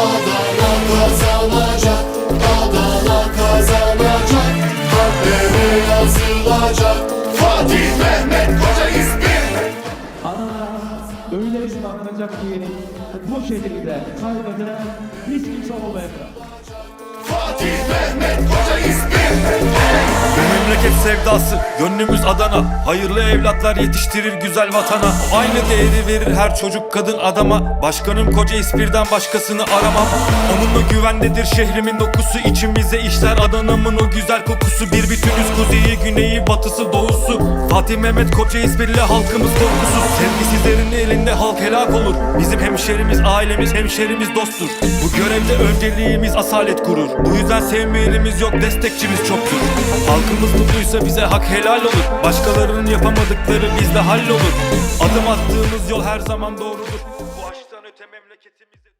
Adana kazanacak Adana kazanacak Kalplere yazılacak Fatih Mehmet Koca İzmir Adana öyle bir bakılacak ki bu şehirde kaybeden hiç kimse olmayacak. Sevdası Gönlümüz Adana. Hayırlı evlatlar yetiştirir güzel vatana. Aynı değeri verir her çocuk kadın adama. Başkanım koca ispirden başkasını aramam. Onunla güvendedir şehrimin dokusu. İçimize işler Adana'mın o güzel kokusu. Bir bütünüz kuzeyi güneyi batısı doğusu. Fatih Mehmet koca ispirli halkımız korkusuz Sevgisizlerin elinde halk helak olur. Bizim hemşerimiz ailemiz hemşerimiz dosttur. Bu görevde önceliğimiz asalet gurur Bu yüzden sevmeyenimiz yok destekçimiz çoktur. Halkımız mutluysa bize hak helal olur. Başkalarının yapamadıkları bizde hallolur. Adım attığımız yol her zaman doğrudur. Bu aşktan öte memleketimiz